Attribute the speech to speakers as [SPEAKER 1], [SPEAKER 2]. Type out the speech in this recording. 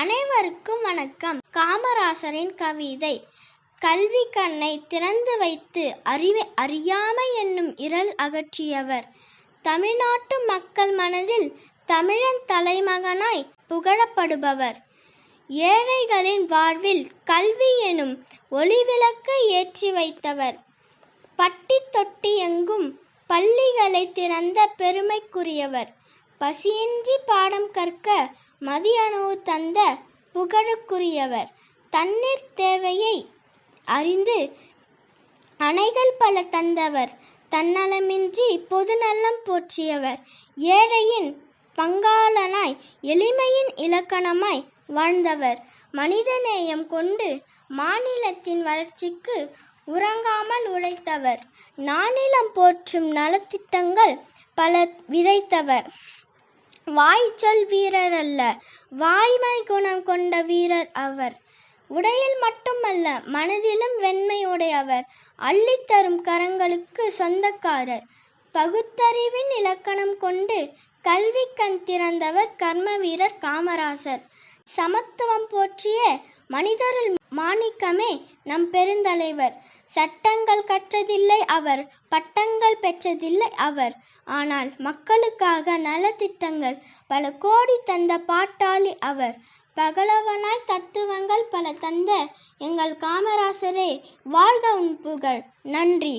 [SPEAKER 1] அனைவருக்கும் வணக்கம். காமராசரின் கவிதை கல்வி கண்ணை திறந்து வைத்து அறிவை அறியாமை என்னும் இரல் அகற்றியவர். தமிழ்நாட்டு மக்கள் மனதில் தமிழன் தலைமகனாய் புகழப்படுபவர். ஏழைகளின் வாழ்வில் கல்வி எனும் ஒளிவிளக்கை ஏற்றி வைத்தவர். பட்டி தொட்டி எங்கும் பள்ளிகளை திறந்த பெருமைக்குரியவர். பசியின்றி பாடம் கற்க மதியணவு தந்த புகழுக்குரியவர். தண்ணீர் தேவையை அறிந்து அணைகள் பல தந்தவர். தன்னலமின்றி பொதுநலம் போற்றியவர். ஏழையின் பங்காளனாய் எளிமையின் இலக்கணமாய் வாழ்ந்தவர். மனிதநேயம் கொண்டு மாநிலத்தின் வளர்ச்சிக்கு உறங்காமல் உழைத்தவர். நானிலம் போற்றும் நலத்திட்டங்கள் பல விதைத்தவர். வாய்ச்சொல் வீரர் அல்ல வாய்மை குணம் கொண்ட வீரர் அவர். உடையில் மட்டுமல்ல மனதிலும் வெண்மை உடையவர். அள்ளித்தரும் கரங்களுக்கு சொந்தக்காரர். பகுத்தறிவின் இலக்கணம் கொண்டு கல்வி கண் திறந்தவர் கர்ம வீரர் காமராசர். சமத்துவம் போற்றிய மனிதருள் மாணிக்கமே நம் பெருந்தலைவர். சட்டங்கள் கற்றதில்லை அவர் பட்டங்கள் பெற்றதில்லை அவர். ஆனால் மக்களுக்காக நலத்திட்டங்கள் பல கோடி தந்த பாட்டாளி அவர். பகலவனாய் தத்துவங்கள் பல தந்த எங்கள் காமராசரே வாழ்க உன் புகழ். நன்றி.